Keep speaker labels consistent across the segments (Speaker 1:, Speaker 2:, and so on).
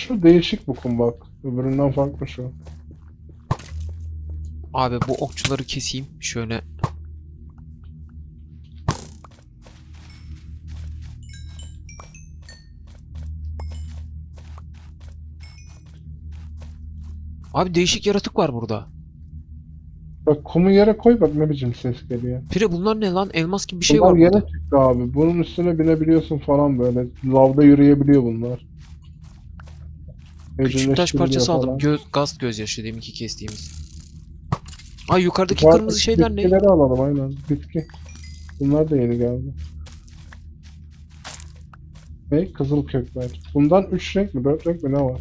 Speaker 1: Şu değişik bu kum bak. Öbüründen farklı şu.
Speaker 2: Abi bu okçuları keseyim. Şöyle. Abi değişik yaratık var burada.
Speaker 1: Bak kumu yere koy bak ne biçim ses geliyor.
Speaker 2: Pire bunlar ne lan? Elmas gibi bir şey
Speaker 1: bunlar
Speaker 2: var
Speaker 1: yere
Speaker 2: burada.
Speaker 1: çıktı abi. Bunun üstüne binebiliyorsun falan böyle. Lavda yürüyebiliyor bunlar.
Speaker 2: Küçük taş parçası aldım. Göz, gaz gözyaşı deminki kestiğimiz. Ay yukarıdaki
Speaker 1: Yukarıdaki
Speaker 2: kırmızı şeyler ne?
Speaker 1: Bitkileri alalım aynen. Bitki. Bunlar da yeni geldi. Ne? Kızıl kökler. Bundan 3 renk mi 4 renk mi ne var?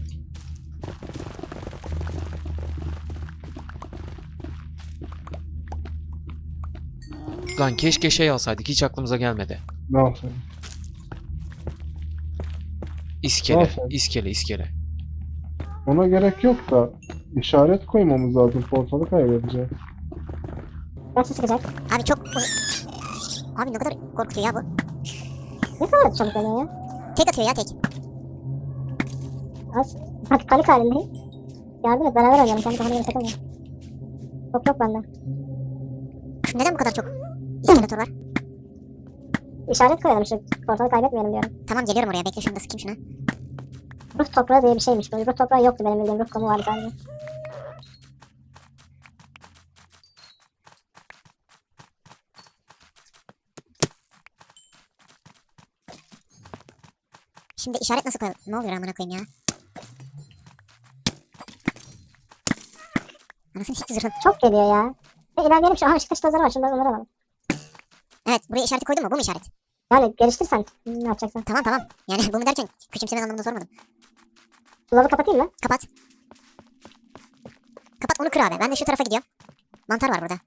Speaker 2: Lan keşke şey alsaydık. Hiç aklımıza gelmedi.
Speaker 1: Ne yapayım?
Speaker 2: İskele.
Speaker 1: Alsaydık.
Speaker 2: İskele, iskele.
Speaker 1: Ona gerek yok da işaret koymamız lazım. Portalı kaybedeceğiz.
Speaker 3: Nasıl sıkacak?
Speaker 4: Abi çok. Abi ne kadar korkutuyor ya bu.
Speaker 3: Ne kadar çabuk oluyor ya?
Speaker 4: Tek atıyor ya tek.
Speaker 3: Az. Bak panik halindeyim. Yardım et beraber oynayalım. Kendi kafana göre takılma. Yok yok bende.
Speaker 4: Neden bu kadar çok iskeletor var?
Speaker 3: İşaret koyalım şu portalı kaybetmeyelim diyorum.
Speaker 4: Tamam geliyorum oraya bekle şunu da sıkayım şuna.
Speaker 3: Ruh toprağı diye bir şeymiş bu. Ruh toprağı yoktu benim bildiğim. Ruh komu vardı sadece.
Speaker 4: Şimdi işaret nasıl koyalım? Ne oluyor amına koyayım ya? Anasını sikti zırhın.
Speaker 3: Çok geliyor ya. Ve ilerleyelim şu. Aha ışık taşı tozları var. Şunları onları alalım.
Speaker 4: Evet buraya işareti koydun mu? Bu mu işaret?
Speaker 3: Yani geliştirsen ne yapacaksın?
Speaker 4: Tamam tamam. Yani bu mu derken küçümsemen anlamında sormadım.
Speaker 3: Dolabı kapatayım mı?
Speaker 4: Kapat. Kapat onu kır abi. Ben de şu tarafa gidiyorum. Mantar var burada.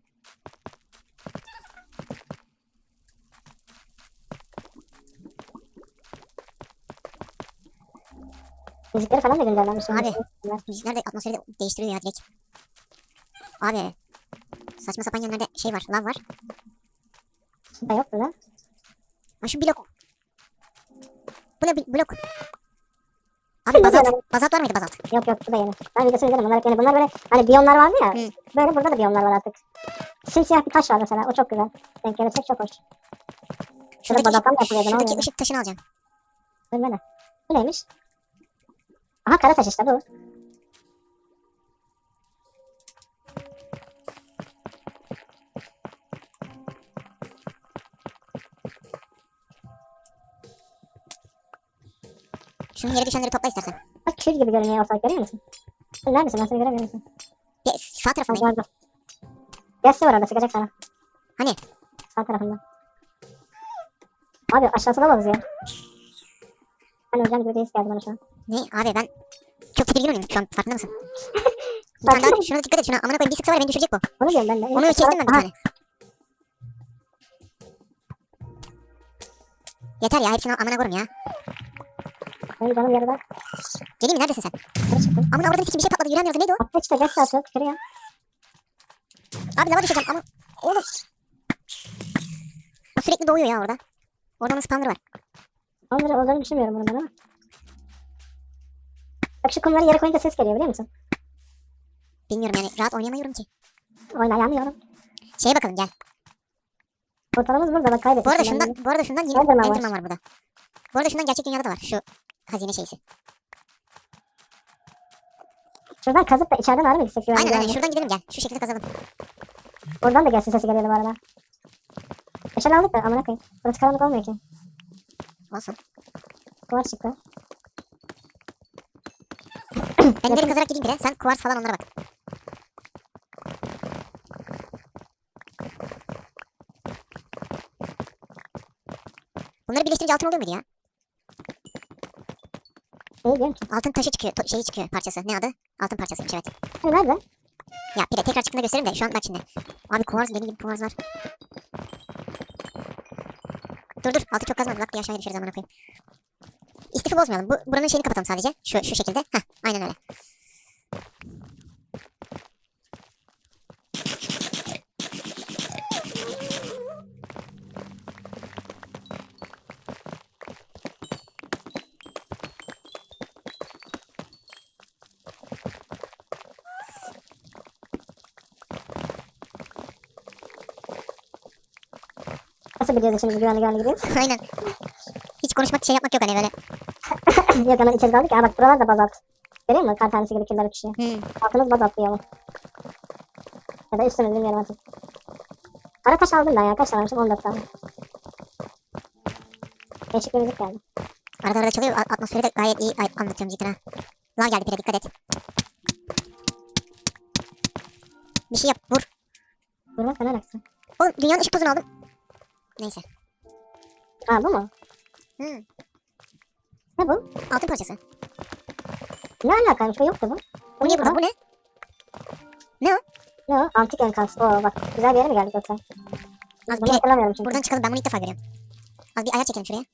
Speaker 3: Müzikleri falan da güncellenmiş.
Speaker 4: Abi. Müzikler de atmosferi de değiştiriyor ya direkt. Abi. Saçma sapan yerlerde şey var. Lav var.
Speaker 3: Da yok burada.
Speaker 4: Ha şu blok. Bu ne blok? Abi bazalt. Bazalt var mıydı bazalt?
Speaker 3: Yok yok bu da yeni. Ben videosunu izledim. Bunlar hep yeni. Bunlar böyle hani biyomlar vardı ya.
Speaker 4: Hı.
Speaker 3: Böyle burada da biyomlar var artık. Simsiyah bir taş var mesela. O çok güzel. Denk gelirsek çok hoş. Şurada bazalttan mı yapılıyordu? Ne
Speaker 4: şuradaki ışık taşını alacağım.
Speaker 3: Dur bana. Bu neymiş? Aha kara taş işte bu.
Speaker 4: Şunun yere düşenleri topla istersen.
Speaker 3: Bak kül gibi görünüyor ortalık görüyor musun? Sen neredesin? Ben seni göremiyor musun?
Speaker 4: Bir sağ tarafındayım.
Speaker 3: gördüm. Yassı var orada sıkacak sana.
Speaker 4: Hani?
Speaker 3: Sağ tarafında. Abi aşağısına alamaz ya. Ben öleceğim gibi bir his geldi bana şu an.
Speaker 4: Ne? Abi ben çok tedirgin oluyorum şu an farkında mısın? bir tane daha şuna dikkat et şuna amına koyayım bir sıksa var ya beni düşürecek bu.
Speaker 3: Onu diyorum ben de.
Speaker 4: Onu kestim ben bir tane. Yeter ya hepsini amına koyayım ya.
Speaker 3: Benim canım yarıda.
Speaker 4: Geleyim mi neredesin sen?
Speaker 3: Yukarı çıktım.
Speaker 4: Amına oradan sikim bir şey patladı yürüyemiyoruz neydi o?
Speaker 3: Atla işte geç atıyor tükürüyor.
Speaker 4: Abi lava düşeceğim ama oğlum. O sürekli doğuyor ya orada. Orada onun spawner var.
Speaker 3: Onları olduğunu düşünmüyorum bunu ben ama. Bak şu kumları yere koyunca ses geliyor biliyor musun?
Speaker 4: Bilmiyorum yani rahat oynayamıyorum ki.
Speaker 3: Oynayamıyorum.
Speaker 4: Şeye bakalım gel.
Speaker 3: Portalımız burada bak kaybettik.
Speaker 4: Bu arada şundan, bu arada şundan yine
Speaker 3: Enderman var.
Speaker 4: Enderman var burada. Bu arada şundan gerçek dünyada da var. Şu hazine şeysi.
Speaker 3: Şuradan kazıp da içeriden ağrı mı gitsek?
Speaker 4: Aynen aynen
Speaker 3: güvenli?
Speaker 4: şuradan gidelim gel. Şu şekilde kazalım.
Speaker 3: Oradan da gelsin sesi geliyordu bu arada. Eşel aldık da amına koyayım. Burası karanlık olmuyor ki.
Speaker 4: Olsun.
Speaker 3: Kuvars çıktı.
Speaker 4: Ben derin kazarak gideyim bile. Sen kuvars falan onlara bak. Bunları birleştirince altın oluyor muydu ya?
Speaker 3: İyi diyorum ki.
Speaker 4: Altın taşı çıkıyor. to- şeyi çıkıyor parçası. Ne adı? Altın parçasıymış evet.
Speaker 3: Hani nerede?
Speaker 4: Ya bir de tekrar çıktığında göstereyim de şu an bak şimdi. Abi kuvars deli gibi kuvars var. Dur dur altı çok kazmadı. Bak diye aşağıya düşeriz amına koyayım. İstifi bozmayalım. Bu, buranın şeyini kapatalım sadece. Şu, şu şekilde. Heh aynen öyle.
Speaker 3: Nasıl biliyoruz şimdi güvenli güvenli gidiyoruz?
Speaker 4: Aynen. Hiç konuşmak şey yapmak yok hani böyle.
Speaker 3: Yok hemen içeri daldık ya. Bak buralar da bazalt. Görüyor musun? Kar tanesi gibi kirler uçuşuyor.
Speaker 4: Hmm.
Speaker 3: Altımız bazaltlıyor ama. Ya da üstümüz bilmiyorum artık. Ara taş aldım ben ya. Kaç tane almışım? 14 tane. Değişik bir müzik geldi.
Speaker 4: Arada arada çalıyor. Atmosferi de gayet iyi ay- anlatıyor müzikten ha. Lav geldi pire dikkat et. Bir şey yap vur.
Speaker 3: Vurmak ne alakası?
Speaker 4: Oğlum dünyanın ışık tozunu aldım. Neyse.
Speaker 3: Ha bu mu?
Speaker 4: Hmm.
Speaker 3: Ne bu?
Speaker 4: Altın parçası.
Speaker 3: Ne alakaymış? Bu yoktu bu.
Speaker 4: Bu niye burada? Bu ne?
Speaker 3: Ne o? Antik enkaz. Oo bak. Güzel bir yere mi geldik yoksa?
Speaker 4: Az
Speaker 3: Bunu
Speaker 4: bir,
Speaker 3: hatırlamıyorum çünkü.
Speaker 4: buradan çıkalım ben bunu ilk defa görüyorum. Az bir ayar çekelim şuraya.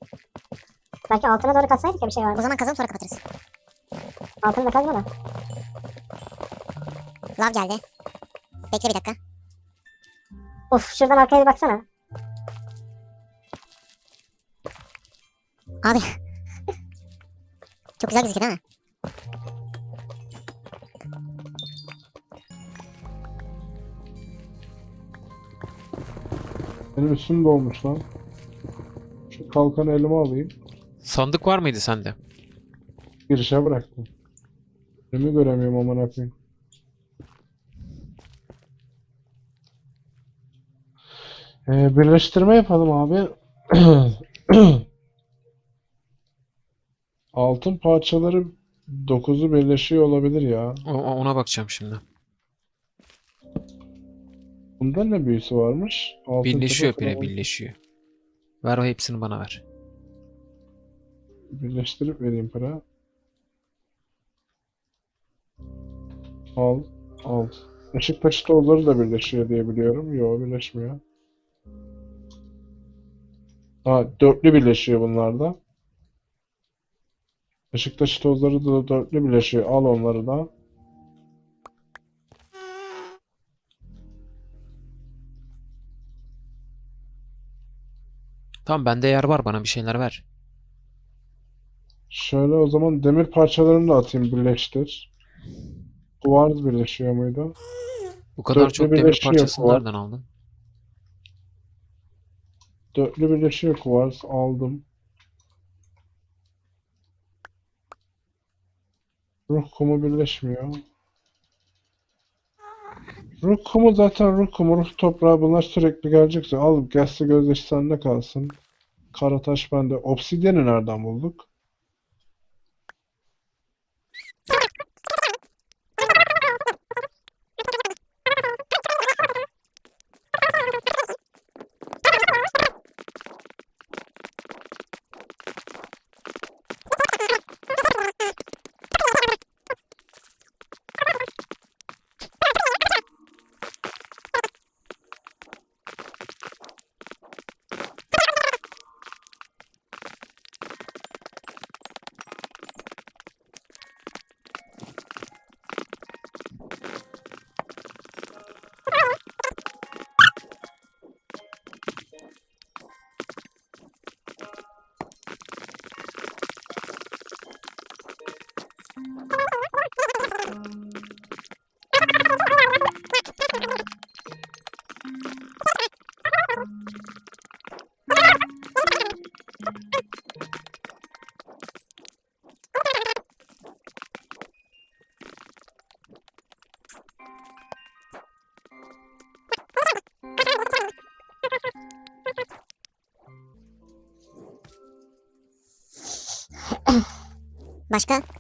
Speaker 3: Belki altına doğru katsaydık ya bir şey
Speaker 4: O
Speaker 3: vardı.
Speaker 4: zaman kazalım sonra kapatırız.
Speaker 3: Altını da kazma da.
Speaker 4: Lav geldi. Bekle bir dakika.
Speaker 3: Of şuradan arkaya bir baksana.
Speaker 4: Abi. Çok güzel gözüküyor değil mi?
Speaker 1: Benim üstüm dolmuş lan. Şu kalkanı elime alayım.
Speaker 2: Sandık var mıydı sende?
Speaker 1: Girişe bıraktım. Önümü göremiyorum aman koyayım. Ee, birleştirme yapalım abi. Altın parçaları 9'u birleşiyor olabilir ya.
Speaker 2: O- o- ona bakacağım şimdi.
Speaker 1: Bunda ne büyüsü varmış? Altın
Speaker 2: Birleşiyor
Speaker 1: tepe falan.
Speaker 2: birleşiyor. Ver o hepsini bana ver.
Speaker 1: Birleştirip vereyim para. Al, al. Işık taşı tozları da birleşiyor diye biliyorum. Yok birleşmiyor. Ha, dörtlü birleşiyor bunlarda. Işık taşı tozları da dörtlü birleşiyor. Al onları da.
Speaker 2: Tamam bende yer var bana bir şeyler ver.
Speaker 1: Şöyle o zaman demir parçalarını da atayım birleştir. Kuvars birleşiyor muydu?
Speaker 2: Bu kadar
Speaker 1: Dörtlü
Speaker 2: çok demir
Speaker 1: birleşiyor
Speaker 2: parçasını
Speaker 1: bu.
Speaker 2: nereden aldın?
Speaker 1: Dörtlü birleşiyor kuvars aldım. Ruh kumu birleşmiyor. Ruh kumu zaten ruh kumu, ruh toprağı bunlar sürekli gelecekse al gelse gözyaşı sende kalsın. Karataş bende. Obsidiyeni nereden bulduk?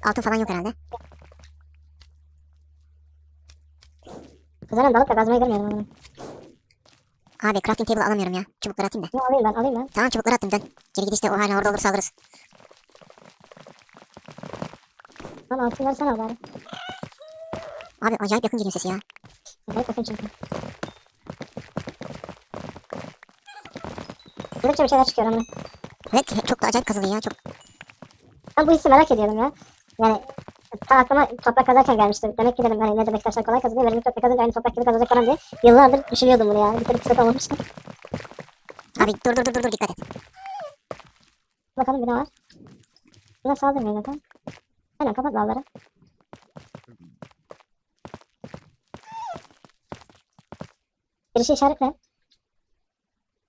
Speaker 4: Altın falan yok herhalde.
Speaker 3: Kuzenim dalıp da kazmayı görmüyorum onu.
Speaker 4: Abi crafting table alamıyorum ya. Çubukları atayım da.
Speaker 3: Ne alayım ben alayım ben.
Speaker 4: Tamam çubukları attım dön. Geri gidişte o hala orada olursa alırız.
Speaker 3: Lan altınları sen al bari.
Speaker 4: Abi acayip yakın geliyor sesi ya.
Speaker 3: Acayip yakın çünkü. Gidikçe bir şeyler çıkıyor ama.
Speaker 4: Evet çok da acayip kazılıyor ya. Çok
Speaker 3: Ben bu hissi merak ediyordum ya. Yani ta aklıma toprak kazarken gelmişti. Demek ki dedim hani ne demek taşlar kolay kazılıyor. Verimli toprak kazınca aynı toprak gibi kazılacak falan diye. Yıllardır düşünüyordum bunu ya. Bir türlü kısmet olmamıştı.
Speaker 4: Abi dur dur dur dur dikkat et.
Speaker 3: Bakalım bir ne var. Buna saldırmıyor zaten. Aynen kapat lavları. Girişi işaretle.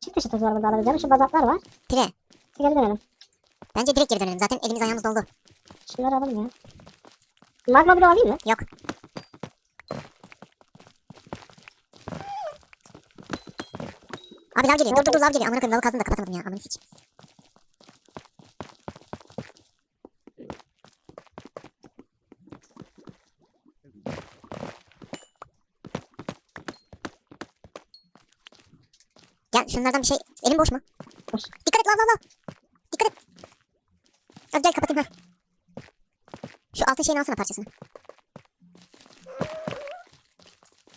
Speaker 3: Çift dışı var burada alabileceğim. Şu bazatlar var.
Speaker 4: Pire.
Speaker 3: Geri dönelim.
Speaker 4: Bence direkt geri dönelim. Zaten elimiz ayağımız doldu.
Speaker 3: Şunları alalım ya. Magma bloğu alayım mı?
Speaker 4: Yok. Abi lav geliyor. Dur dur dur lav geliyor. Amına koyayım lavı kazdım da kapatamadım ya. Amına siç. Gel şunlardan bir şey. Elim boş mu?
Speaker 3: Boş.
Speaker 4: Dikkat et lav lav lav. Dikkat et. Az gel kapatayım ha. Şu altın şeyini alsana parçasını.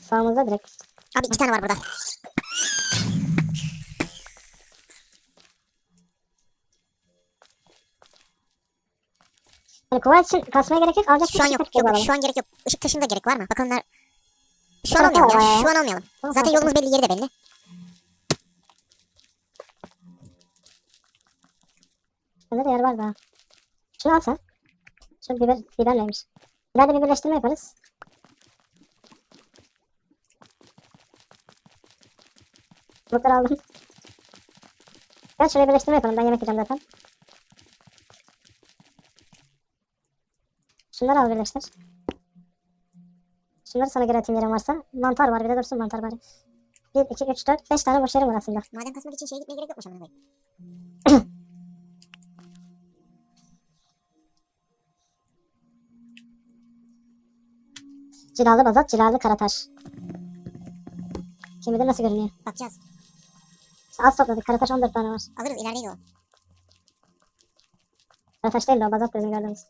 Speaker 3: Sağımızda direkt.
Speaker 4: Abi iki tane var burada.
Speaker 3: Hani kova için kasmaya gerek yok. Alacak
Speaker 4: Şu an yok.
Speaker 3: tek
Speaker 4: Yok,
Speaker 3: alalım.
Speaker 4: şu an gerek yok. Işık taşında gerek var mı? Bakalım ner... Şu an almayalım ya. Şu an almayalım. Zaten yolumuz belli, yeri de belli.
Speaker 3: Bende de yer var daha. Şunu al sen. Şu biber, biber neymiş? Biberle bir birleştirme yaparız. Çubukları aldım. Gel şuraya birleştirme yapalım. Ben yemek yiyeceğim zaten. Şunları al birleştir. Şunları sana göre atayım yerim varsa. Mantar var bir de dursun mantar bari. 1, 2, 3, 4, 5 tane boş yerim var aslında.
Speaker 4: Maden kasmak için şeye gitmeye gerek yokmuş amına koyayım.
Speaker 3: Cilalı bazat, cilalı karataş. Kim bilir nasıl görünüyor.
Speaker 4: Bakacağız.
Speaker 3: İşte az topladık. Karataş 14 tane var.
Speaker 4: Alırız ilerideydi o.
Speaker 3: Karataş değil de o bazat bizim gördüğümüz.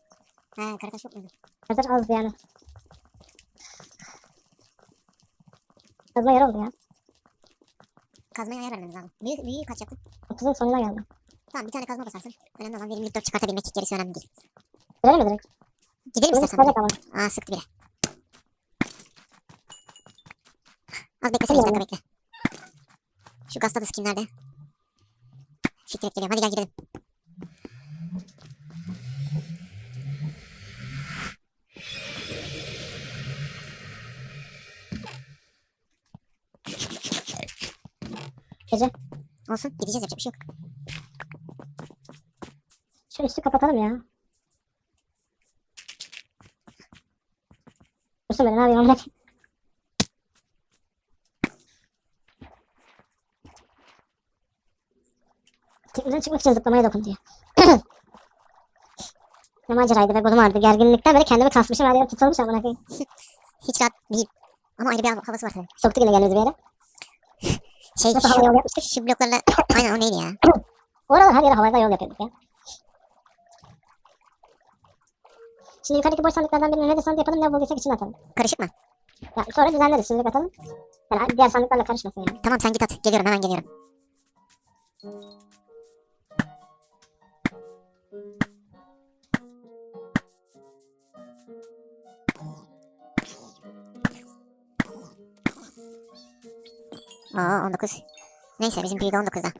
Speaker 4: He karataş yok muydu?
Speaker 3: Karataş azdı yani. Kazma yer oldu ya.
Speaker 4: Kazmaya ayar vermemiz lazım. Büyük, büyüğü kaç yaptın?
Speaker 3: 30'un sonuna geldim.
Speaker 4: Tamam bir tane kazma basarsın. Önemli olan verimlilik 4 çıkartabilmek. Gerisi önemli değil.
Speaker 3: Girelim mi direkt?
Speaker 4: Gidelim
Speaker 3: Bunu
Speaker 4: istersen. Aa sıktı bile. Az beklesene 2 dakika bekle. Şu gazta da skin nerede? Siktir et geliyorum. Hadi gel gidelim.
Speaker 3: Gece.
Speaker 4: Olsun. Gideceğiz yapacak bir şey yok.
Speaker 3: Şu üstü kapatalım ya. Dursun böyle ne yapayım Tekneden çıkmak için zıplamaya dokun diye. ne maceraydı ve golüm vardı. Gerginlikten böyle kendimi kasmışım. Her yerim tutulmuş amına koyayım.
Speaker 4: Hiç rahat değil. Ama ayrı bir hav- havası var tabii.
Speaker 3: Soktuk yine kendimizi bir yere.
Speaker 4: Şey
Speaker 3: Nasıl hava yol
Speaker 4: şu,
Speaker 3: yapmıştık?
Speaker 4: şu bloklarla... Aynen o neydi ya?
Speaker 3: Oralar her yere havada yol yapıyorduk ya. Şimdi yukarıdaki boş sandıklardan birini ne desant yapalım ne bulduysak içine atalım.
Speaker 4: Karışık mı?
Speaker 3: Ya sonra düzenleriz şimdilik atalım. Yani diğer sandıklarla karışmasın yani.
Speaker 4: Tamam sen git at. Geliyorum hemen geliyorum. Aa 19. Neyse bizim büyüğü de 19'da.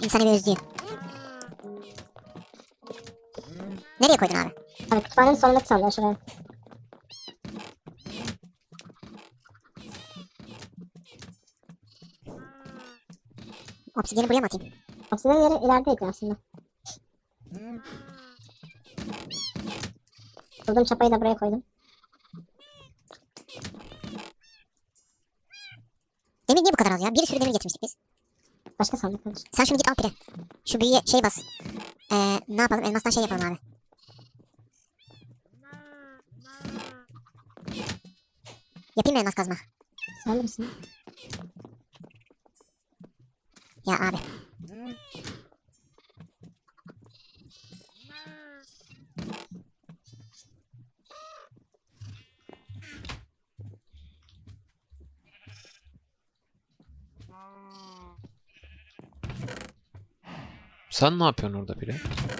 Speaker 4: İnsanı bir özlüyor. Nereye koydun abi?
Speaker 3: Hani kütüphanenin sonundaki sandığı şuraya.
Speaker 4: Obsidiyeni buraya mı atayım?
Speaker 3: Obsidian yeri ilerideydi aslında. Buldum çapayı da buraya koydum.
Speaker 4: Demir niye bu kadar az ya? Bir sürü demir getirmiştik biz.
Speaker 3: Başka sandıklar.
Speaker 4: Sen şunu git al pire. Şu büyüye şey bas. Ee, ne yapalım? Elmastan şey yapalım abi. Yapayım mı elmas kazma?
Speaker 3: Sen bilirsin.
Speaker 4: Ya abi.
Speaker 2: Sen ne yapıyorsun orada bile?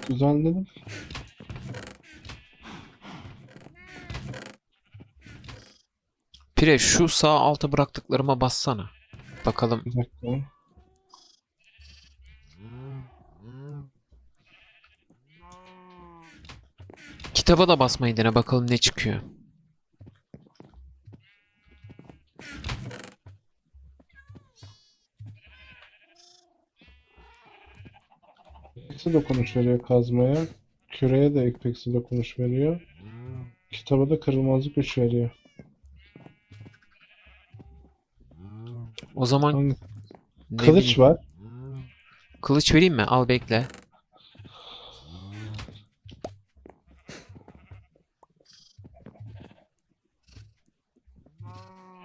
Speaker 1: Düzenledim.
Speaker 2: Pire şu sağ alta bıraktıklarıma bassana. Bakalım.
Speaker 1: Bir dakika.
Speaker 2: Kitaba da basmayı dene bakalım ne çıkıyor.
Speaker 1: Eksi dokunuş veriyor kazmaya. Küreye de eksi dokunuş veriyor. Kitaba da kırılmazlık 3 veriyor.
Speaker 2: O zaman
Speaker 1: Hangi-
Speaker 2: ne
Speaker 1: Kılıç
Speaker 2: bileyim,
Speaker 1: var.
Speaker 2: Kılıç vereyim mi? Al bekle.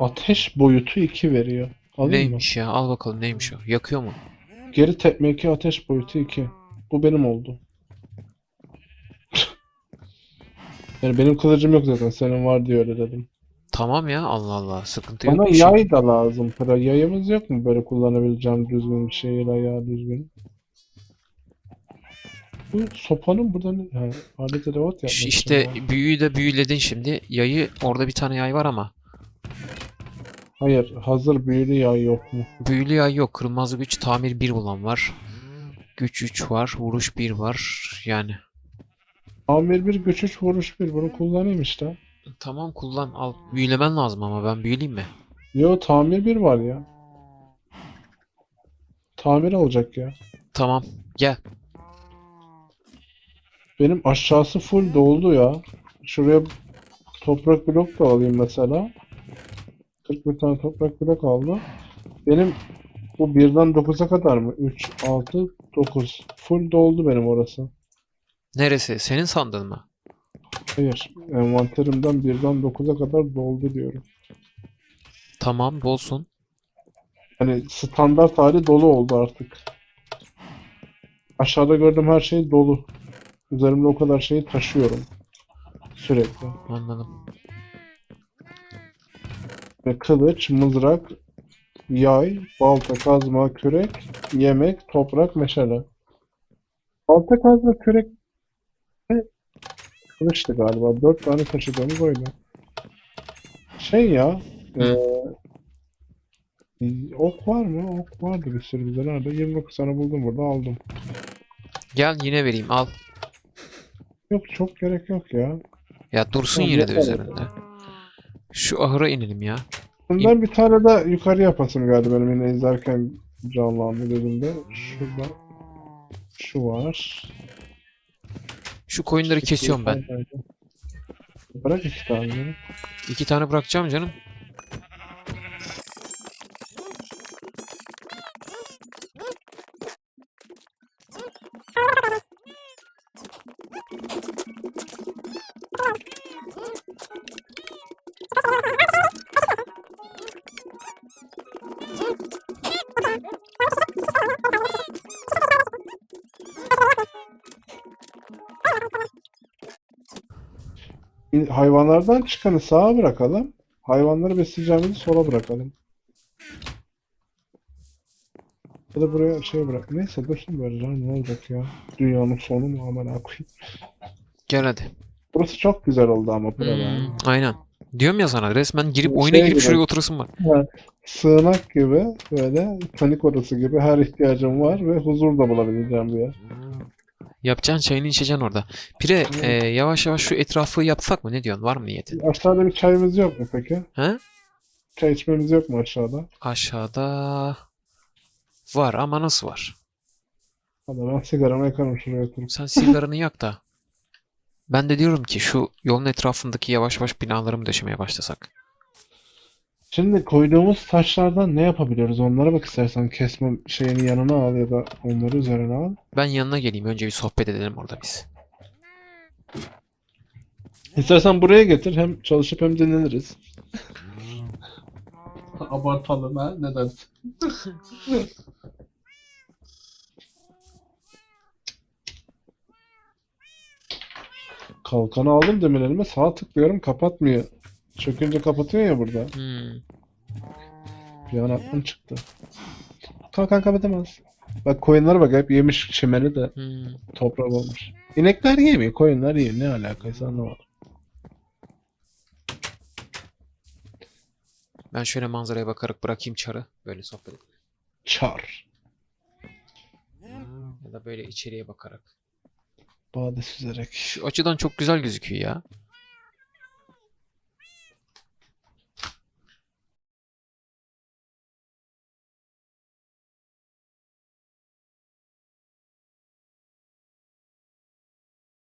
Speaker 1: Ateş boyutu 2 veriyor. Alayım mı?
Speaker 2: Neymiş ya? Al bakalım neymiş o? Yakıyor mu?
Speaker 1: Geri tepme 2 ateş boyutu 2. Bu benim oldu. Yani benim kılıcım yok zaten. Senin var diye öyle dedim.
Speaker 2: Tamam ya. Allah Allah. Sıkıntı yok.
Speaker 1: Bana
Speaker 2: bir şey.
Speaker 1: yay da lazım. Para yayımız yok mu böyle kullanabileceğim düzgün bir şey ya düzgün? Bu sopanın burada ne? Ha, alet edevat yapmak
Speaker 2: Ş-
Speaker 1: için
Speaker 2: İşte
Speaker 1: var.
Speaker 2: büyüyü de büyüledin şimdi. Yayı orada bir tane yay var ama.
Speaker 1: Hayır, hazır büyülü yay yok mu?
Speaker 2: Büyülü yay yok. Kırılmaz güç tamir 1 olan var. Güç 3 var. Vuruş 1 var. Yani.
Speaker 1: Amir bir güç üç vuruş bir. Bunu kullanayım işte.
Speaker 2: Tamam kullan. Al. Büyülemen lazım ama ben büyüleyeyim mi?
Speaker 1: Yo tamir bir var ya. Tamir olacak ya.
Speaker 2: Tamam. Gel.
Speaker 1: Benim aşağısı full doldu ya. Şuraya toprak blok da alayım mesela. 41 tane toprak blok aldı. Benim bu birden 9'a kadar mı? 3, 6, 9. Full doldu benim orası.
Speaker 2: Neresi? Senin sandığın mı?
Speaker 1: Hayır. Envanterimden birden 9'a kadar doldu diyorum.
Speaker 2: Tamam. Dolsun.
Speaker 1: Hani standart hali dolu oldu artık. Aşağıda gördüğüm her şey dolu. Üzerimde o kadar şeyi taşıyorum. Sürekli.
Speaker 2: Anladım.
Speaker 1: Ve kılıç, mızrak, yay, balta, kazma, kürek, yemek, toprak, meşale. Balta, kazma, kürek ve kılıçtı galiba. Dört tane taşıdığımız oydu. Şey ya, eee, ok var mı? Ok vardı bir sürü bize. Nerede? 29 tane buldum burada aldım.
Speaker 2: Gel yine vereyim. Al.
Speaker 1: Yok çok gerek yok ya.
Speaker 2: Ya dursun
Speaker 1: Tamam,
Speaker 2: yine de
Speaker 1: yeter.
Speaker 2: üzerinde. Şu ahıra inelim ya.
Speaker 1: Bundan bir tane de yukarı yapasım geldi benim yine izlerken canlandı gözümde. Şurada şu var.
Speaker 2: Şu koyunları kesiyorum ben.
Speaker 1: Bırak iki tane.
Speaker 2: İki tane bırakacağım canım.
Speaker 1: Hayvanlardan çıkanı sağa bırakalım. Hayvanları besleyeceğimizi sola bırakalım. Ya da buraya şey bırak. Neyse dursun böyle canım ne olacak ya. Dünyanın sonu mu aman koyayım.
Speaker 2: Gel hadi.
Speaker 1: Burası çok güzel oldu ama burada.
Speaker 2: Hmm, aynen. Diyorum ya sana resmen girip
Speaker 1: Bu
Speaker 2: oyuna
Speaker 1: şey
Speaker 2: girip
Speaker 1: gibi.
Speaker 2: şuraya oturasın var.
Speaker 1: Sığınak gibi böyle panik odası gibi her ihtiyacım var ve huzur da bulabileceğim bir yer.
Speaker 2: Yapacaksın çayını içeceksin orada. Pire e, yavaş yavaş şu etrafı yapsak mı? Ne diyorsun? Var mı niyetin?
Speaker 1: Aşağıda bir çayımız yok mu peki?
Speaker 2: He?
Speaker 1: Çay içmemiz yok mu aşağıda?
Speaker 2: Aşağıda var ama nasıl var?
Speaker 1: Hadi ben sigaramı yakarım şuraya oturup.
Speaker 2: Sen sigaranı yak da. Ben de diyorum ki şu yolun etrafındaki yavaş yavaş binaları mı döşemeye başlasak?
Speaker 1: Şimdi koyduğumuz taşlardan ne yapabiliyoruz? Onlara bak istersen kesme şeyini yanına al ya da onları üzerine al.
Speaker 2: Ben yanına geleyim. Önce bir sohbet edelim orada biz.
Speaker 1: İstersen buraya getir hem çalışıp hem dinleniriz. Abartalım ha ne dersin? Kalkanı aldım demin elime sağa tıklıyorum kapatmıyor. Çökünce kapatıyor ya burada.
Speaker 2: Hmm.
Speaker 1: Bir an aklım çıktı. Kalkan kapatamaz. Bak koyunlara bak hep yemiş çimeni de
Speaker 2: Hmm.
Speaker 1: toprak olmuş. İnekler yemiyor, koyunlar yiyor. Ne alakaysa anlamadım.
Speaker 2: Ben şöyle manzaraya bakarak bırakayım çarı. Böyle sohbet edelim.
Speaker 1: Çar.
Speaker 2: Ya da böyle içeriye bakarak.
Speaker 1: Bade süzerek.
Speaker 2: Şu açıdan çok güzel gözüküyor ya.